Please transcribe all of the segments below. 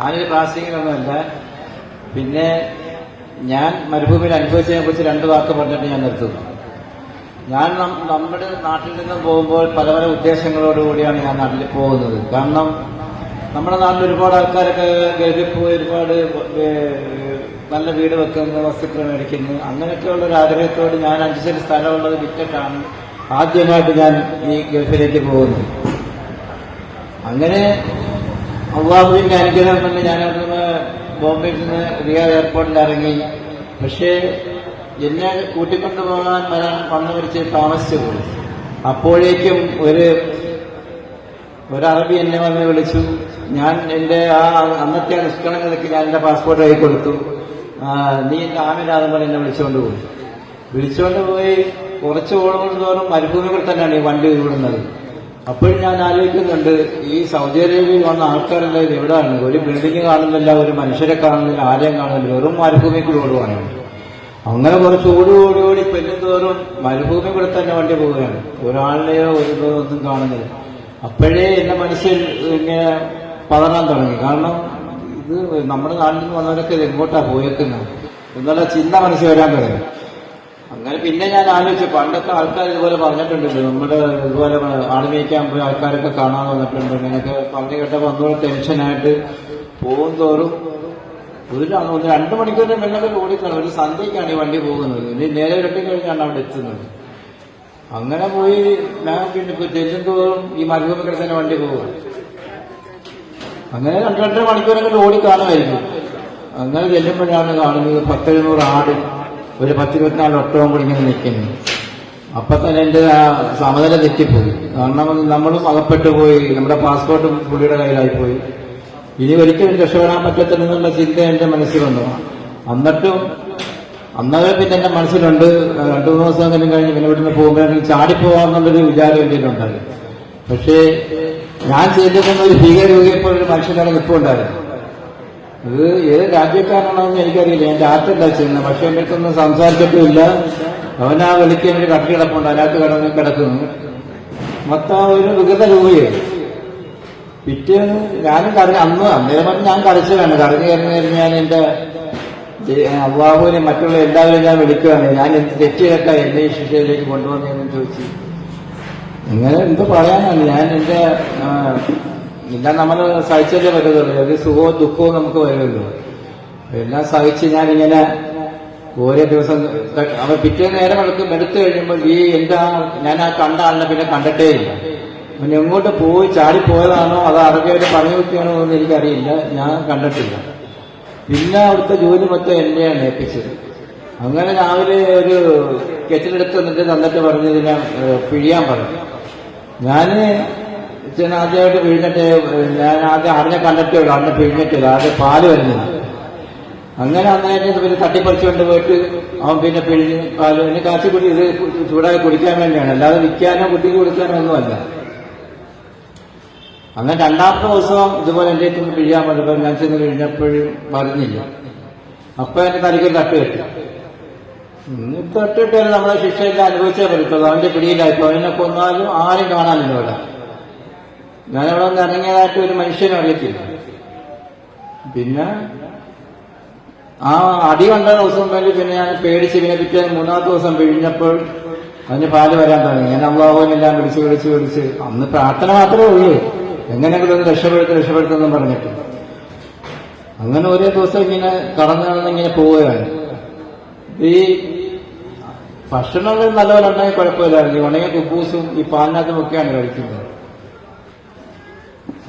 ഞാനൊരു പ്രാസംഗികനൊന്നുമല്ല. പിന്നെ ഞാൻ മരുഭൂമിയിൽ അനുഭവിച്ചതിനെ കുറിച്ച് രണ്ട് വാക്ക് പറഞ്ഞിട്ട് ഞാൻ നിർത്തുന്നു. ഞാൻ നമ്മുടെ നാട്ടിൽ നിന്ന് പോകുമ്പോൾ പല പല ഉദ്ദേശങ്ങളോടുകൂടിയാണ് ഞാൻ നാട്ടിൽ പോകുന്നത്. കാരണം നമ്മുടെ നാട്ടിൽ ഒരുപാട് ആൾക്കാരൊക്കെ ഗൾഫിൽ പോയി ഒരുപാട് നല്ല വീട് വെക്കുന്നു വസ്തുക്കൾ മേടിക്കുന്നു. അങ്ങനെയൊക്കെയുള്ള ഒരു ആഗ്രഹത്തോട് ഞാൻ അഞ്ച് സെന്റ് സ്ഥലമുള്ളത് വിറ്റിട്ടാണ് ആദ്യമായിട്ട് ഞാൻ ഈ ഗൾഫിലേക്ക് പോകുന്നത്. അങ്ങനെ അള്ളാഹുവിന്റെ അനുഗ്രഹം കൊണ്ട് ഞാൻ അവിടുന്ന് ബോംബെയിൽ നിന്ന് റിയാദ് എയർപോർട്ടിൽ ഇറങ്ങി. പക്ഷേ എന്നെ കൂട്ടിക്കൊണ്ടു പോകാൻ വരാൻ വന്നു വിളിച്ച് താമസിച്ചു പോയി അപ്പോഴേക്കും ഒരു ഒരു അറബി എന്നെ വന്ന് വിളിച്ചു. ഞാൻ എന്റെ ആ അന്നത്തെ നിഷ്കളങ്കതയ്ക്ക് ഞാൻ എന്റെ പാസ്പോർട്ട് ആയി കൊടുത്തു. നീ എന്റെ ആമിനാഥം പറഞ്ഞ് എന്നെ വിളിച്ചുകൊണ്ട് പോയി. വിളിച്ചുകൊണ്ട് പോയി കുറച്ച് ഓടുമ്പോൾ തോറും മരുഭൂമികൾ തന്നെയാണ് ഈ വണ്ടി വിടുന്നത് അപ്പോഴും ഞാൻ ആലോചിക്കുന്നുണ്ട് ഈ സൗദി അറേബ്യയിൽ വന്ന ആൾക്കാരുണ്ടായത് എവിടെയാണ്? ഒരു ബിൽഡിംഗ് കാണുന്നില്ല ഒരു മനുഷ്യരെ കാണുന്നില്ല ആരെയും കാണുന്നില്ല വെറും മരുഭൂമിക്കുള്ള ഓടുവാണ് അങ്ങനെ കുറച്ച് ഓടി ഓടി ഓടി പെല്ലുന്തോറും മരുഭൂമി കൂടെ തന്നെ വണ്ടി പോവുകയാണ്. ഒരാളിനെയോ ഒരു ഒന്നും കാണുന്നില്ല. അപ്പോഴേ എന്റെ മനസ്സിൽ ഇങ്ങനെ പതറാൻ തുടങ്ങി. കാരണം ഇത് നമ്മുടെ നാട്ടിൽ നിന്ന് വന്നവരൊക്കെ ഇത് എങ്ങോട്ടാണ് പോയേക്കുന്നത്? എന്നുള്ള ചിന്ത മനസ്സിൽ വരാൻ തുടങ്ങി. അങ്ങനെ പിന്നെ ഞാൻ ആലോചിച്ചു പണ്ടൊക്കെ ആൾക്കാർ ഇതുപോലെ പറഞ്ഞിട്ടുണ്ട് നമ്മുടെ ഇതുപോലെ ആളുമേക്കാൻ പോയി ആൾക്കാരൊക്കെ കാണാൻ വന്നിട്ടുണ്ട്. ഇങ്ങനെയൊക്കെ പറഞ്ഞു കേട്ടപ്പോൾ ഒന്നുകൂടെ ടെൻഷനായിട്ട് പോകും തോറും ഒരു രണ്ടു മണിക്കൂറിന് മുന്നൊക്കെ ഓടിക്കണം ഒരു സന്ധ്യക്കാണ് ഈ വണ്ടി പോകുന്നത്. ഇനി നേരെ ഇരട്ടി കഴിഞ്ഞാണ് അവിടെ എത്തുന്നത്. അങ്ങനെ പോയി ഞാൻ പിന്നെ ചെല്ലും തോറും ഈ മരുഭൂമിക്കട തന്നെ വണ്ടി പോകും അങ്ങനെ രണ്ട് രണ്ടര മണിക്കൂറൊക്കെ ഓടി കാണുമായിരിക്കും അങ്ങനെ ചെല്ലുമ്പോഴാണ് കാണുന്നത് പത്തെഴുന്നൂറ് ആട്. ഒരു പത്തിരുപത്തിനാല് ഒട്ടവും കൂടി ഇങ്ങനെ നിൽക്കുന്നു. അപ്പൊ തന്നെ എന്റെ ആ സമനില തെറ്റിപ്പോയി. കാരണം നമ്മളും അകപ്പെട്ടു പോയി നമ്മുടെ പാസ്പോർട്ട് പുള്ളിയുടെ കയ്യിലായി പോയി ഇനി ഒരിക്കലും രക്ഷപ്പെടാൻ പറ്റത്തില്ലെന്നുള്ള ചിന്ത എന്റെ മനസ്സിൽ വന്നു. എന്നിട്ടും അന്നവരെ പിന്നെ എന്റെ മനസ്സിലുണ്ട്. രണ്ടു മൂന്ന് ദിവസം അങ്ങനെ കഴിഞ്ഞ് പിന്നെ ഇവിടുന്ന് പോകുമ്പോഴെങ്കിലും ചാടിപ്പോവാന്നുള്ളൊരു വിചാരം എന്റെ ഉണ്ടായി പക്ഷേ ഞാൻ ചെയ്തതെന്നൊരു ഒരു മനുഷ്യനാണ് ഇപ്പോൾ ഉണ്ടായിരുന്നു ഇത് ഏത് രാജ്യക്കാരനാണെന്ന് എനിക്കറിയില്ല. എന്റെ ആറ്റല്ല ചെയ്യുന്നത്. പക്ഷെ എന്റെ അടുത്തൊന്നും അവനാ വെളിക്ക് ഒരു കട്ടി കിടപ്പുണ്ട്. അതിനകത്ത് കിടന്ന് കിടക്കുന്നു. മൊത്തം ഒരു വികൃത രൂപയായി പിറ്റേന്ന് ഞാനും കരഞ്ഞു അന്ന് അന്നേരം ഞാൻ കരച്ചിലാണ്. കരഞ്ഞു കരഞ്ഞു കഴിഞ്ഞാൽ എന്റെ അള്ളാഹുവിനെ മറ്റുള്ള എല്ലാവരും ഞാൻ വിളിക്കുകയാണ്. ഞാൻ എന്ത് തെറ്റ് ചെയ്തിട്ടാ എന്നെ ഈ ശിക്ഷയിലേക്ക് കൊണ്ടുവന്നതെന്ന് ചോദിച്ചു. ഇങ്ങനെ എന്ത് പറയാനാണ്? ഞാൻ എന്റെ എല്ലാം നമ്മൾ സഹിച്ചല്ലേ പറ്റത്തുള്ളൂ. അത് സുഖവും ദുഃഖവും നമുക്ക് വരുമല്ലോ. എല്ലാം സഹിച്ച് ഞാനിങ്ങനെ ഓരോ ദിവസം അവ പിറ്റേ നേരം അവൾക്ക് മെടുത്തു കഴിയുമ്പോൾ ഈ എന്താ ഞാൻ ആ കണ്ട ആളിനെ പിന്നെ കണ്ടിട്ടേ ഇല്ല. പിന്നെ എങ്ങോട്ട് പോയി ചാടിപ്പോയതാണോ അത് അറബിയായിട്ട് പറഞ്ഞു വെക്കുകയാണോ എന്ന് എനിക്കറിയില്ല. ഞാൻ കണ്ടിട്ടില്ല. പിന്നെ അവിടുത്തെ ജോലി മൊത്തം എന്നെയാണ് ഏൽപ്പിച്ചത്. അങ്ങനെ രാവിലെ ഒരു കെറ്റിലെടുത്ത് നിന്നിട്ട് തന്നിട്ട് പറഞ്ഞതിനെ പിഴിയാൻ പറഞ്ഞു. ഞാൻ ഇച്ചിരി ആദ്യമായിട്ട് പിഴിഞ്ഞിട്ട് ഞാൻ ആദ്യം അറിഞ്ഞ കണ്ടിട്ടേ അന്ന് പിഴിഞ്ഞിട്ടില്ല ആദ്യം പാൽ വരുന്നില്ല അങ്ങനെ അന്നേരം പിന്നെ തട്ടിപ്പറിച്ചുകൊണ്ട് പോയിട്ട് അവൻ പിന്നെ പിഴിഞ്ഞ് പാൽ പിന്നെ കാച്ചി കുടി ഇത് ചൂടായി കുടിക്കാൻ വേണ്ടിയാണ്. അല്ലാതെ വിൽക്കാനോ കുട്ടിക്ക് കൊടുക്കാനോ ഒന്നുമല്ല. അങ്ങനെ രണ്ടാമത്തെ ദിവസം ഇതുപോലെ എന്റെ അടുത്ത് പിഴിയാൻ പറഞ്ഞപ്പോൾ ഞാൻ ചെന്ന് കഴിഞ്ഞപ്പോഴും പറഞ്ഞില്ല അപ്പൊ എന്റെ തലയ്ക്ക് തട്ട് കെട്ടി. തൊട്ടിട്ടാലും നമ്മളെ ശിക്ഷയെല്ലാം അനുഭവിച്ചേ പറ്റത്തുള്ളൂ. അവന്റെ പിടിയിലായിപ്പോ അവനെ കൊന്നാലും ആരും കാണാനില്ല ഇവിടെ ഞാനവിടെ നിന്ന് ഇറങ്ങിയതായിട്ട് ഒരു മനുഷ്യനെ അറിയത്തില്ല. പിന്നെ ആ അടി കണ്ട ദിവസം വേണ്ടി പിന്നെ ഞാൻ പേടിച്ച് പിന്നെ പിറ്റേ മൂന്നാമത്തെ ദിവസം പിഴിഞ്ഞപ്പോൾ അതിന് പാൽ വരാൻ തുടങ്ങി. ഞാൻ അള്ളാഹുവിനെല്ലാം വിളിച്ച് വിളിച്ച് വിളിച്ച് അന്ന് പ്രാർത്ഥന മാത്രമേ ഉള്ളൂ. എങ്ങനെയെങ്കിലും ഒന്ന് രക്ഷപ്പെടുത്തി രക്ഷപ്പെടുത്തെന്നും പറഞ്ഞിട്ട്. അങ്ങനെ ഒരേ ദിവസം ഇങ്ങനെ കടന്നു കടന്ന് ഇങ്ങനെ പോവുകയാണ്. ഈ ഭക്ഷണങ്ങൾ നല്ലവരുണ്ടെങ്കിൽ കുഴപ്പമില്ലായിരുന്നു. ഉണങ്ങിയ കുബൂസും ഈ പാലിനകത്തുമൊക്കെയാണ് കഴിക്കുന്നത്.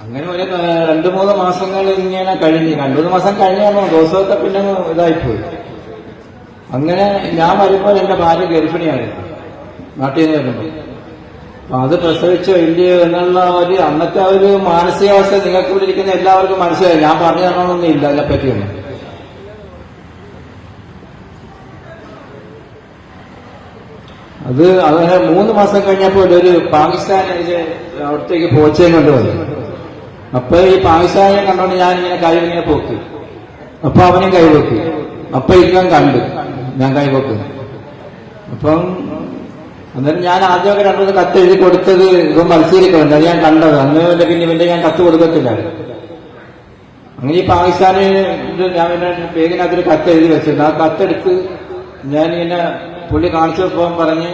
അങ്ങനെ ഒരു രണ്ടു മൂന്ന് മാസങ്ങൾ ഇങ്ങനെ കഴിഞ്ഞ്. രണ്ടു മൂന്ന് മാസം കഴിഞ്ഞാണോ ദിവസമൊക്കെ പിന്നെ ഇതായിപ്പോയി. അങ്ങനെ ഞാൻ വരുമ്പോൾ എന്റെ ഭാര്യ ഗർഭിണിയായിരുന്നു നാട്ടിൽ നിന്ന് വരുമ്പോൾ. അപ്പൊ അത് പ്രസവിച്ചോ ഇല്ലയോ എന്നുള്ള ഒരു അന്നത്തെ ഒരു മാനസികാവസ്ഥ നിങ്ങൾക്ക് ഇരിക്കുന്ന എല്ലാവർക്കും മനസ്സിലായി. ഞാൻ പറഞ്ഞു തരണമെന്നൊന്നും ഇല്ല. അതിനെപ്പറ്റിയൊന്നും അത് അങ്ങനെ മൂന്ന് മാസം കഴിഞ്ഞപ്പോൾ ഒരു പാകിസ്ഥാൻ അവിടത്തേക്ക് പോച്ചയും കൊണ്ടുവന്നു അപ്പൊ ഈ പാകിസ്ഥാനെ കണ്ടോണ്ട് ഞാൻ ഇങ്ങനെ കഴിവിങ്ങനെ പോക്ക്. അപ്പൊ അവനും കൈവെക്കി. അപ്പൊ ഇവൻ കണ്ട്. ഞാൻ കൈവെക്കും. അപ്പം അന്നേരം ഞാൻ ആദ്യമൊക്കെ രണ്ടു കത്ത് എഴുതി കൊടുത്തത് ഇപ്പം മത്സരിക്കുന്നുണ്ട്. അത് ഞാൻ കണ്ടത്. അന്ന് പിന്നെ പിന്നെ ഞാൻ കത്ത് കൊടുക്കത്തില്ല. അങ്ങനെ ഈ പാകിസ്ഥാനിൽ ഞാൻ പിന്നെ പേരിനകത്തൊരു കത്ത് എഴുതി വെച്ചിട്ടുണ്ട് ആ കത്തെടുത്ത് ഞാൻ ഇങ്ങനെ പുള്ളി കാണിച്ചപ്പോൾ പറഞ്ഞ്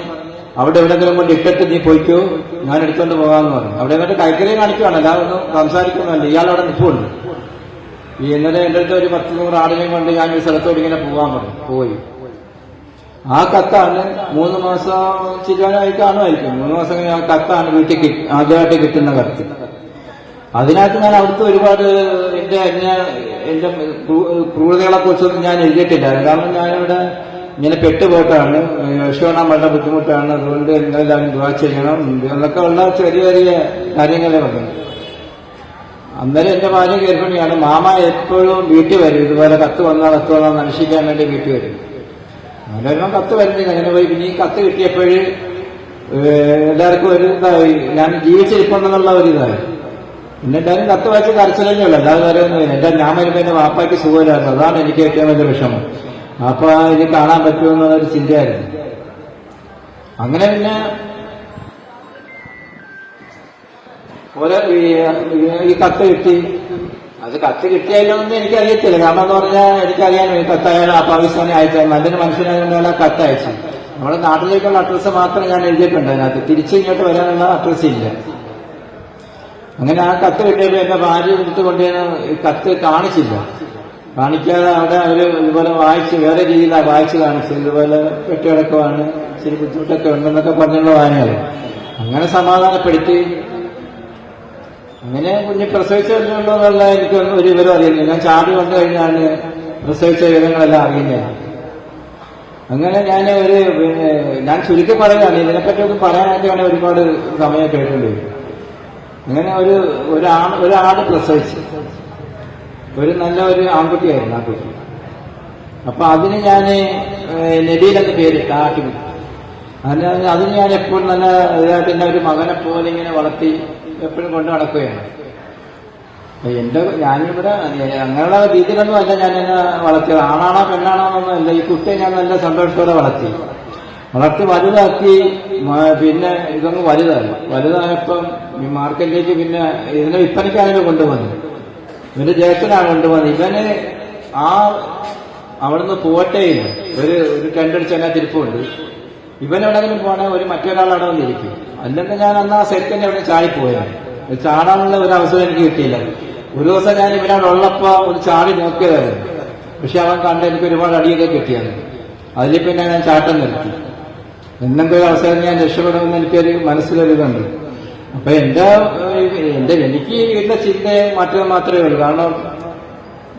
അവിടെ എവിടെങ്കിലും കൊണ്ട് ഇട്ടിട്ട് നീ പോയിക്കോ? ഞാൻ എടുത്തോണ്ട് പോകാമെന്ന് പറഞ്ഞു. അവിടെ എന്നിട്ട് കൈക്കറിയും കാണിക്കുവാണ്. അല്ലാതെ ഒന്നും സംസാരിക്കുന്നതല്ല. ഇയാൾ അവിടെ ഈ ഇന്നലെ എന്റെ അടുത്ത് ഒരു പത്ത് നൂറ് ആടിനെയും കൊണ്ട് ഞാൻ ഒരു സ്ഥലത്തോട് ഇങ്ങനെ പോകാൻ പറഞ്ഞു. പോയി. ആ കത്താണ് മൂന്ന് മാസം ചില്ലാനായി കാണുമായിരിക്കും. മൂന്ന് മാസം ആ കത്താണ് വീട്ടിൽ ആദ്യമായിട്ട് കിട്ടുന്ന കത്ത്. അതിനകത്ത് ഞാൻ അവിടുത്തെ ഒരുപാട് എന്റെ എന്നെ എന്റെ ക്രൂരതകളെ കുറിച്ചൊന്നും ഞാൻ എഴുതിയിട്ടില്ല. കാരണം ഞാനിവിടെ ഇങ്ങനെ പെട്ടുപോയിട്ടാണ്. യശോണ വളരെ ബുദ്ധിമുട്ടാണ്. അതുകൊണ്ട് നിങ്ങളെല്ലാവരും ദുവാ ചെയ്യണം. എന്നൊക്കെ ഉള്ള ചെറിയ ചെറിയ കാര്യങ്ങളെ പറഞ്ഞു അന്നേരം എന്റെ ഭാര്യ ഗർഭിണിയാണ്. മാമ എപ്പോഴും വീട്ടിൽ വരും. ഇതുപോലെ കത്ത് വന്നാൽ കത്ത് വന്നാൽ നനശിക്കാൻ വേണ്ടി വീട്ടിൽ വരും. അങ്ങനെ കത്ത് വരുന്നില്ല. അങ്ങനെ പോയി പിന്നെ ഈ കത്ത് കിട്ടിയപ്പോഴ് എല്ലാവർക്കും ഒരു ഇതായി. ഞാൻ ജീവിച്ചിരിപ്പുണ്ടെന്നുള്ള ഒരു ഇതായി. പിന്നെ എന്തായാലും കത്ത് വായിച്ച് കരച്ചിലല്ലേ ഉള്ളൂ. അല്ലാതെ ഒന്നും എന്റെ ഞാൻ വരുമ്പോ എന്റെ വാപ്പായ്ക്ക് സുഖമില്ലായിരുന്നു. അതാണ് എനിക്ക് ഏറ്റവും വലിയ വിഷമം. അപ്പൊ ഇത് കാണാൻ പറ്റുമെന്നുള്ളൊരു ചിന്തയായിരുന്നു. അങ്ങനെ പിന്നെ ഓരോ ഈ- കത്ത് കിട്ടി. അത് കത്ത് കിട്ടിയാലൊന്നും എനിക്കറിയത്തില്ല. കാരണം എന്ന് പറഞ്ഞാൽ എനിക്കറിയാൻ ഈ കത്ത് അയാൾ ആ പാകിസ്ഥാനെ അയച്ചു നല്ലൊരു മനുഷ്യനായതുകൊണ്ടാണ് ആ കത്ത് അയച്ചു നമ്മുടെ നാട്ടിലേക്കുള്ള അഡ്രസ്സ് മാത്രം ഞാൻ എഴുതിയിട്ടുണ്ട് അതിനകത്ത്. തിരിച്ച് ഇങ്ങോട്ട് വരാനുള്ള അഡ്രസ്സ് ഇല്ല. അങ്ങനെ ആ കത്ത് കിട്ടിയപ്പോൾ എന്റെ ഭാര്യ എടുത്ത് കൊണ്ടുവന്ന് ഈ കത്ത് കാണിച്ചില്ല. കാണിക്കാതെ അവിടെ അവർ ഇതുപോലെ വായിച്ച് വേറെ രീതിയിലാണ് വായിച്ച് കാണിച്ചത്. ഇതുപോലെ വെട്ടിയടക്കമാണ് ഇച്ചിരി ബുദ്ധിമുട്ടൊക്കെ ഉണ്ടെന്നൊക്കെ പറഞ്ഞുള്ള വായനകൾ. അങ്ങനെ സമാധാനപ്പെടുത്തി. അങ്ങനെ കുഞ്ഞ് പ്രസവിച്ചുണ്ടോ എന്നല്ല എനിക്ക് ഒരു വിവരം അറിയുന്നില്ല. ഞാൻ ചാടി വന്നു കഴിഞ്ഞാണ് പ്രസവിച്ച വിവരങ്ങളെല്ലാം അറിയുന്നത് അങ്ങനെ ഞാൻ ഒരു പിന്നെ ഞാൻ ചുരുക്കി പറയുകയാണ്. ഇതിനെപ്പറ്റി ഒന്നും പറയാനായിട്ട് വേണേൽ ഒരുപാട് സമയം കേട്ടിട്ടുണ്ട് അങ്ങനെ ഒരു ഒരാണ് ഒരാട് പ്രസവിച്ചു. ഒരു നല്ല ഒരു ആൺകുട്ടിയായിരുന്നു ആ കുട്ടി. അപ്പൊ അതിന് ഞാൻ നബീലെന്ന് പേരിട്ട് കാട്ടി ആട്ടിന് അതിന് അതിന് ഞാൻ എപ്പോഴും നല്ല ഇതായിട്ട് എന്നെ ഒരു മകനെ പോലെ ഇങ്ങനെ വളർത്തി എപ്പോഴും കൊണ്ടു നടക്കുകയാണ്. എന്റെ ഞാനിവിടെ അങ്ങനെയുള്ള രീതിയിലൊന്നും അല്ല ഞാൻ എന്നെ വളർത്തിയത്. ആണാണോ പെണ്ണാണോ എന്നൊന്നും അല്ല. ഈ കുട്ടിയെ ഞാൻ നല്ല സന്തോഷത്തോടെ വളർത്തി. വളർത്തി വലുതാക്കി പിന്നെ ഇതൊന്നും വലുതായി വലുതായപ്പം മാർക്കറ്റിലേക്ക് പിന്നെ ഇതിനെ വിൽപ്പനയ്ക്കാണെങ്കിലും കൊണ്ടുവന്നത് ഇവന്റെ ജേക്കനാ കൊണ്ടുവന്നത് ഇവന് ആ അവിടുന്ന് പോട്ടേയില്ല ഒരു ഒരു കണ്ടടിച്ച് തന്നെ തിരുപ്പുണ്ട് ഇവൻ എവിടെങ്കിലും പോണേ ഒരു മറ്റൊരാൾ അവിടെ വന്നിരിക്കും. അല്ലെങ്കിൽ ഞാൻ അന്ന് ആ സെക്കൻഡ് അവിടെ ചാടിപ്പോയാണ് ചാടാനുള്ള ഒരു അവസരം എനിക്ക് കിട്ടിയില്ല. ഒരു ദിവസം ഞാൻ ഇവനവിടെ ഉള്ളപ്പോ ഒന്ന് ചാടി നോക്കിയതായിരുന്നു. പക്ഷെ അവൻ കണ്ട് എനിക്ക് ഒരുപാട് അടിയൊക്കെ കിട്ടിയത്. അതിൽ പിന്നെ ഞാൻ ചാട്ടം നിർത്തി. എന്തെങ്കിലും ഒരു അവസരം ഞാൻ രക്ഷപ്പെടുമെന്ന് എനിക്കൊരു മനസ്സിലൊരു ഇതുണ്ട്. അപ്പൊ എന്റെ എന്റെ എനിക്ക് വീട്ടിലെ ചിന്ത മാറ്റുക മാത്രമേ ഉള്ളൂ. കാരണം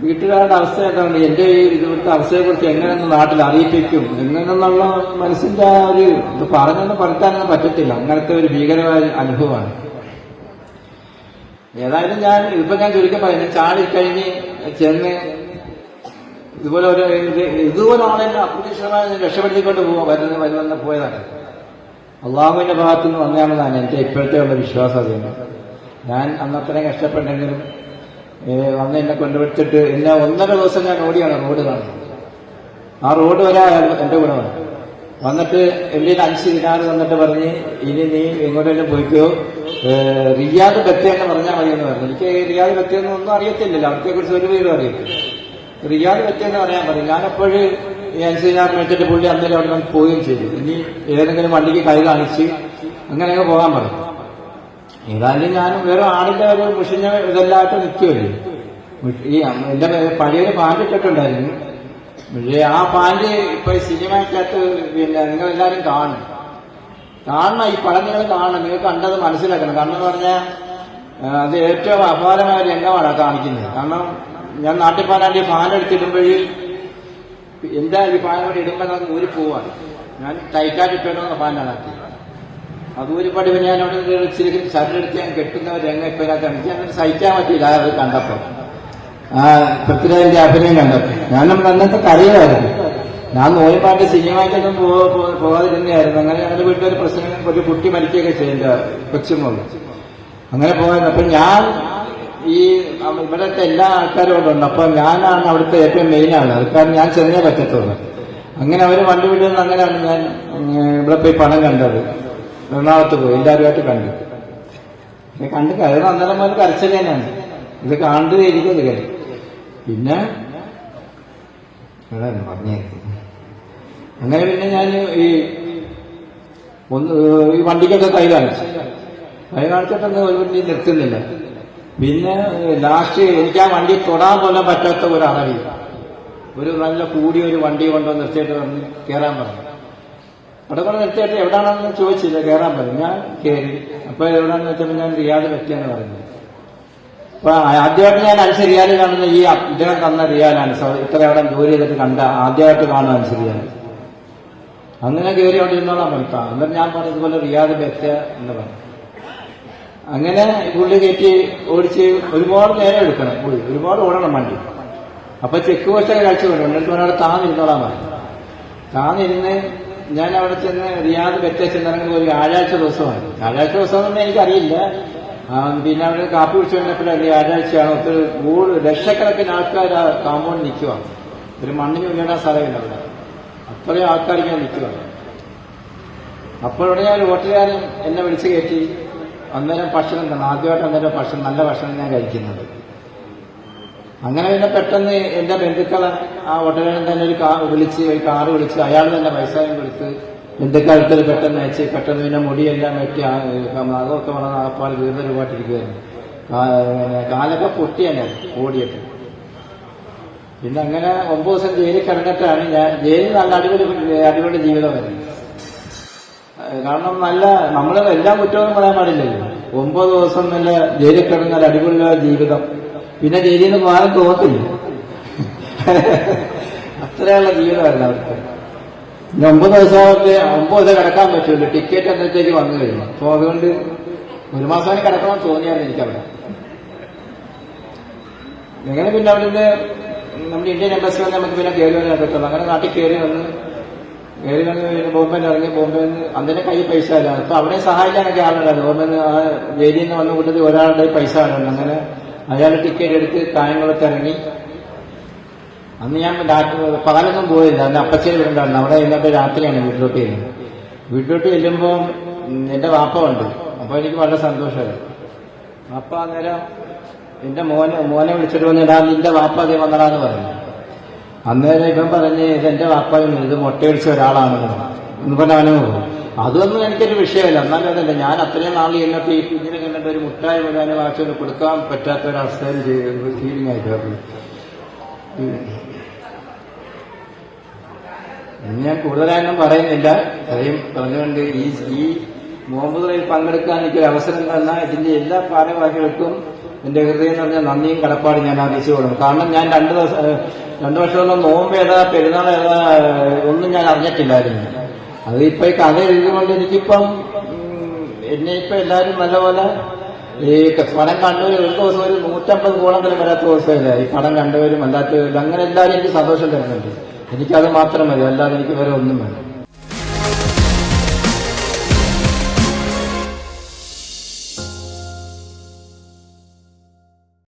വീട്ടുകാരുടെ അവസ്ഥ എന്താണ് എന്റെ ഈ അവസ്ഥയെ കുറിച്ച് എങ്ങനെയെന്ന് നാട്ടിൽ അറിയിപ്പിക്കും? എങ്ങനെന്നുള്ള മനസ്സിന്റെ ആ ഒരു ഇത് പറഞ്ഞൊന്നും പഠിക്കാനൊന്നും പറ്റത്തില്ല. അങ്ങനത്തെ ഒരു ഭീകരമായ അനുഭവമാണ്. ഏതായാലും ഞാൻ ഇപ്പൊ ഞാൻ ചുരുക്കം പറയുന്നത് ചാടി കഴിഞ്ഞ് ചെന്ന് ഇതുപോലെ ഒരു ഇത് ഇതുപോലെ ആളെന്നെ അപ്രതീക്ഷിതമായി രക്ഷപ്പെടുത്തിക്കൊണ്ട് പോവാ വരുന്ന വരുന്ന പോയതാണ്. അള്ളാഹുവിന്റെ ഭാഗത്തു നിന്ന് വന്നതാണെന്നാണ് എന്റെ ഇപ്പോഴത്തെ ഉള്ള വിശ്വാസം അതിന് ഞാൻ അന്നത്രയും കഷ്ടപ്പെട്ടെങ്കിലും വന്ന് എന്നെ കൊണ്ടുവിട്ടിട്ട് എന്നെ ഒന്നര ദിവസം ഞാൻ ഓടിയാണ് റോഡ് കാണുന്നത്. ആ റോഡ് വരെ എന്റെ കൂടെ വന്നു. വന്നിട്ട് കയ്യിൽ അഞ്ച് ദിനാറ് വന്നിട്ട് പറഞ്ഞ് ഇനി നീ എങ്ങോട്ടെങ്കിലും പോയിക്കോ റിയാദ് ബത്തേ എന്ന് പറഞ്ഞാൽ മതി എന്ന് പറഞ്ഞു. എനിക്ക് റിയാദ് ബത്തേ ഒന്നും അറിയത്തില്ലല്ലോ അവിടത്തെ കുറിച്ച് ഒരു പേരും അറിയത്തില്ല. റിയാദ് ബത്തേ എന്ന് പറയാൻ പറഞ്ഞു. ഞാനപ്പോഴ് ദിനാറ് മേടിച്ചിട്ട് പുള്ളി അന്നേരം അവിടെ നിന്ന് പോവുകയും ചെയ്തു. ഇനി ഏതെങ്കിലും വണ്ടിക്ക് കൈ കാണിച്ച് അങ്ങനെ അങ്ങ് പോകാൻ പറഞ്ഞു. ഏതായാലും ഞാൻ വേറെ ആടിന്റെ ഒരു മുഷിഞ്ഞ ഇതെല്ലാമായിട്ട് നിൽക്കുകയല്ലേ ഈ എന്റെ പഴയൊരു പാന്റ് ഇട്ടിട്ടുണ്ടായിരുന്നു. പക്ഷേ ആ പാന്റ് ഇപ്പൊ സിനിമയ്ക്കകത്ത് പിന്നെ നിങ്ങൾ എല്ലാവരും കാണും. കാണണം ഈ പടം നിങ്ങൾ കാണണം. നിങ്ങൾ കണ്ടത് മനസ്സിലാക്കണം. കാരണം എന്ന് പറഞ്ഞാൽ അത് ഏറ്റവും അപാരമായ രംഗമാണ് കാണിക്കുന്നത്. കാരണം ഞാൻ നാട്ടിൽ പാലാണ്ട് ഫാൻ എടുത്തിടുമ്പോഴ് ഈ ഫാൻ അവിടെ ഇടുമ്പോൾ അത് ഊരി പോവാണ് ഞാൻ ടൈറ്റായിട്ട് ഇട്ടിടുന്ന ഫാനാണ് അത് ഒരുപാട് പിന്നെ ഞാൻ അവിടെ ഇച്ചിരി ചരടെടുത്ത് ഞാൻ കെട്ടുന്ന ഒരു രംഗം ഇപ്പൊ ഞാൻ സഹിക്കാൻ പറ്റിയില്ല അത് കണ്ടപ്പോ. ആ പൃഥ്വിരാജിന്റെ അഭിനയം കണ്ടപ്പോ. ഞാൻ നമ്മൾ അന്നത്തെ കരയുമായിരുന്നു ഞാൻ നോയിപ്പാട്ട് സിനിമയ്ക്കൊന്നും പോകാതിരുന്നായിരുന്നു അങ്ങനെ ഞങ്ങളുടെ വീട്ടിലൊരു പ്രശ്നം ഒരു കുട്ടി മരിക്കുകയൊക്കെ ചെയ്യേണ്ട കൊച്ചുമോൾ. അങ്ങനെ പോകാൻ അപ്പൊ ഞാൻ ഈ ഇവിടത്തെ എല്ലാ ആൾക്കാരും അവിടെ ഉണ്ട്. അപ്പൊ ഞാനാണ് അവിടുത്തെ ഏറ്റവും മെയിൻ ആൾ അത് കാരണം ഞാൻ ചെന്നേ പറ്റത്തുള്ളൂ. അങ്ങനെ അവർ വണ്ടി വിടുന്ന അങ്ങനെയാണ്. ഞാൻ ഇവിടെ പോയി പണം കണ്ടത്. എറണാകുളത്ത് പോയി. എല്ലാവരുമായിട്ട് കണ്ടു. കണ്ട് കയറുന്ന അന്നേരം മുതൽ കരച്ചിൽ തന്നെയാണ്. ഇത് കണ്ടു ഇരിക്കുന്നത് കാര്യം പിന്നെ പറഞ്ഞേ അങ്ങനെ പിന്നെ ഞാൻ ഈ ഒന്ന് ഈ വണ്ടിക്കൊക്കെ കൈ കാണിച്ചു. കൈ കാണിച്ചിട്ടൊന്നും ഒരു വണ്ടി നിർത്തുന്നില്ല. പിന്നെ ലാസ്റ്റ് എനിക്ക് ആ വണ്ടി തൊടാൻ പോലും പറ്റാത്ത ഒരു അറവി ഒരു നല്ല കൂടിയ ഒരു വണ്ടി കൊണ്ടോ നിർത്തിയിട്ട് പറഞ്ഞ് കയറാൻ പറഞ്ഞു. അവിടെ കൊണ്ട് നിർത്തിയിട്ട് എവിടെയാണെന്ന് ചോദിച്ചില്ല കയറാൻ പറഞ്ഞു. ഞാൻ കയറി അപ്പൊ എവിടെയാണെന്ന് വെച്ചപ്പോൾ ഞാൻ റിയാദ് പറ്റിയെന്ന് പറഞ്ഞു അപ്പൊ ആദ്യമായിട്ട് ഞാൻ അൻസ് റിയാൽ കാണുന്ന ഈ ഇദ്ദേഹം തന്ന റിയാലാണ്. ഇത്ര എവിടെ ജോലി ചെയ്തിട്ട് കണ്ട ആദ്യമായിട്ട് കാണുന്ന അൻസ് അങ്ങനെ കയറി അവിടെ ഇരുന്നോളാം പറ്റാം എന്നിട്ട് ഞാൻ പറഞ്ഞതുപോലെ റിയാദ് ബെറ്റ എന്ന് പറഞ്ഞു. അങ്ങനെ പുള്ളി കയറ്റി ഓടിച്ച് ഒരുപാട് നേരം എടുക്കണം പുള്ളി ഒരുപാട് ഓടണം വണ്ടി. അപ്പൊ ചെക്ക് പോസ്റ്റൊക്കെ കഴിച്ചു കൊണ്ട് എന്നിട്ട് ഒരാൾ താന്നിരുന്നോളാൻ പറഞ്ഞു. താന്നിരുന്ന് ഞാൻ അവിടെ ചെന്ന് റിയാദ് ബെറ്റ ചെന്നിറങ്ങി ഒരു വ്യാഴാഴ്ച ദിവസമാണ്. വ്യാഴാഴ്ച ദിവസം ഒന്നും എനിക്കറിയില്ല. പിന്നെ അവിടെ കാപ്പി കുടിച്ചു കഴിഞ്ഞപ്പോഴല്ലേ വ്യാഴാഴ്ചയാണ് ഒത്തിരി കൂടുതൽ ലക്ഷക്കണക്കിന് ആൾക്കാർ ആ കാമ്പൗണ്ട് നിൽക്കുക ഒരു മണ്ണിന് വീണാൻ സ്ഥലമില്ല അവിടെ. അത്രയും ആൾക്കാർ ഇങ്ങനെ നിൽക്കുക അപ്പോഴവിടെ ഞാൻ ഹോട്ടലുകാരൻ എന്നെ വിളിച്ചു കയറ്റി. അന്നേരം ഭക്ഷണം തന്നെ ആദ്യമായിട്ട് അന്നേരം ഭക്ഷണം നല്ല ഭക്ഷണം ഞാൻ കഴിക്കുന്നത്. അങ്ങനെ പിന്നെ പെട്ടെന്ന് എന്റെ ബന്ധുക്കളെ ആ ഉടനെ തന്നെ ഒരു കാർ വിളിച്ച് ഒരു കാറ് വിളിച്ച് അയാൾ തന്നെ പൈസയും കൊടുത്ത് ബന്ധുക്കാലത്തിൽ പെട്ടെന്ന് അയച്ച് പെട്ടെന്ന് പിന്നെ മുടിയെല്ലാം വെട്ടി അതൊക്കെ വളരെ അപ്പാൽ വീർന്ന രൂപമായിട്ടിരിക്കുകയായിരുന്നു കാലൊക്കെ പൊട്ടി തന്നെ ഓടിയിട്ട്. പിന്നെ അങ്ങനെ ഒമ്പത് ദിവസം ജയിലിൽ കിടന്നിട്ടാണ് ഞാൻ ജയിലിൽ നല്ല അടിപൊളി അടിപൊളി ജീവിതം വരുന്നത് കാരണം നല്ല നമ്മൾ എല്ലാ കുറ്റവും പറയാൻ പാടില്ലല്ലോ. ഒമ്പത് ദിവസം നല്ല ജയിലിൽ കിടന്നാൽ അടിപൊളിയായ ജീവിതം. പിന്നെ ജയിലിൽ നിന്ന് പോകാൻ തോന്നില്ല അത്രയുള്ള ജീവിതമല്ല അവർക്ക്. ഒമ്പത് ദിവസമൊക്കെ ഒമ്പത് ദിവസം കിടക്കാൻ പറ്റുമല്ലോ ടിക്കറ്റ് എന്നത്തേക്ക് വന്നു കഴിഞ്ഞു. അപ്പോൾ അതുകൊണ്ട് ഒരു മാസം കിടക്കണം തോന്നിയായിരുന്നു എനിക്കവിടെ. അങ്ങനെ പിന്നെ അവിടുന്ന് നമ്മുടെ ഇന്ത്യൻ എംബസി വന്ന് നമുക്ക് പിന്നെ കയറി വരാൻ പറ്റുള്ളൂ അങ്ങനെ നാട്ടിൽ കയറി വന്ന് കയറി വന്ന് ബോംബെയിൽ ഇറങ്ങി ബോംബെയിൽ നിന്ന് കയ്യിൽ പൈസ ഇല്ല. അപ്പൊ അവിടെ സഹായിക്കാനൊക്കെ ആളുണ്ടായിരുന്നു ബോംബെയിൽ ആ ജയിലിൽ നിന്ന് വന്ന കൂട്ടത്തിൽ ഒരാളുടെ പൈസ ഉണ്ട് അങ്ങനെ അയാൾ ടിക്കറ്റ് എടുത്ത് കായംകുളത്ത് ഇറങ്ങി. അന്ന് ഞാൻ പകലൊന്നും പോയില്ല. അന്ന് അപ്പച്ചേരി വീടുണ്ടായിരുന്നു അവിടെ ഇന്നത്തെ രാത്രിയാണ് വീട്ടിലോട്ട് ചെയ്യുന്നത് വീട്ടിലോട്ട് ചെല്ലുമ്പോൾ എന്റെ വാപ്പ ഉണ്ട്. അപ്പൊ എനിക്ക് വളരെ സന്തോഷമായി വാപ്പ അന്നേരം എന്റെ മോനെ മോനെ വിളിച്ചിട്ട് വന്നിടാ നിന്റെ വാപ്പ അതേ വന്നടാന്ന് പറഞ്ഞു. അന്നേരം ഇവൻ പറഞ്ഞ് ഇത് എന്റെ വാപ്പയൊന്നും ഇത് മുട്ടയടിച്ച ഒരാളാണെന്ന്. എന്ന് പറഞ്ഞ അവനെ പോകും അതൊന്നും എനിക്കൊരു വിഷയമല്ല. എന്നാലും അതല്ല ഞാൻ അത്രയും നാൾ എന്നിട്ട് ഈ കുഞ്ഞിനെ കണ്ടിട്ട് ഒരു മുട്ടായി മുഴുവൻ വാങ്ങിച്ചു കൊടുക്കാൻ പറ്റാത്ത ഒരവസ്ഥയിൽ ഫീലിംഗ് ആയി തീർന്നു ഇനി ഞാൻ കൂടുതലായൊന്നും പറയുന്നില്ല. കാര്യം പറഞ്ഞുകൊണ്ട് ഈ ഈ മുഹമ്മദ് പങ്കെടുക്കാൻ എനിക്കൊരു അവസരം തന്നാൽ ഇതിന്റെ എല്ലാ ഭാരവാഹികൾക്കും എന്റെ ഹൃദയം എന്ന് പറഞ്ഞാൽ നന്ദിയും കടപ്പാടും ഞാൻ അറിയിച്ചു കൊടുക്കും കാരണം ഞാൻ രണ്ട് ദിവസം രണ്ട് വർഷമൊന്നും നോമ്പ് ഏതാ പെരുന്നാൾ ഏതാ ഒന്നും ഞാൻ അറിഞ്ഞിട്ടില്ലായിരുന്നു. അത് ഇപ്പൊ ഈ കഥ എഴുതിക്കൊണ്ട് എനിക്കിപ്പം എന്നെ ഇപ്പൊ എല്ലാവരും നല്ലപോലെ ഈ പടം കണ്ടവർ ഒരു ദിവസം ഒരു നൂറ്റമ്പത് കോളം തന്നെ വരാത്ത ദിവസമില്ല? ഈ പടം കണ്ടവരും അല്ലാത്തവരും അങ്ങനെ എല്ലാവരും എനിക്ക് സന്തോഷം തരുന്നുണ്ട്. എനിക്കത് മാത്രം മതി. അല്ലാതെ എനിക്ക് വേറെ ഒന്നും വേണം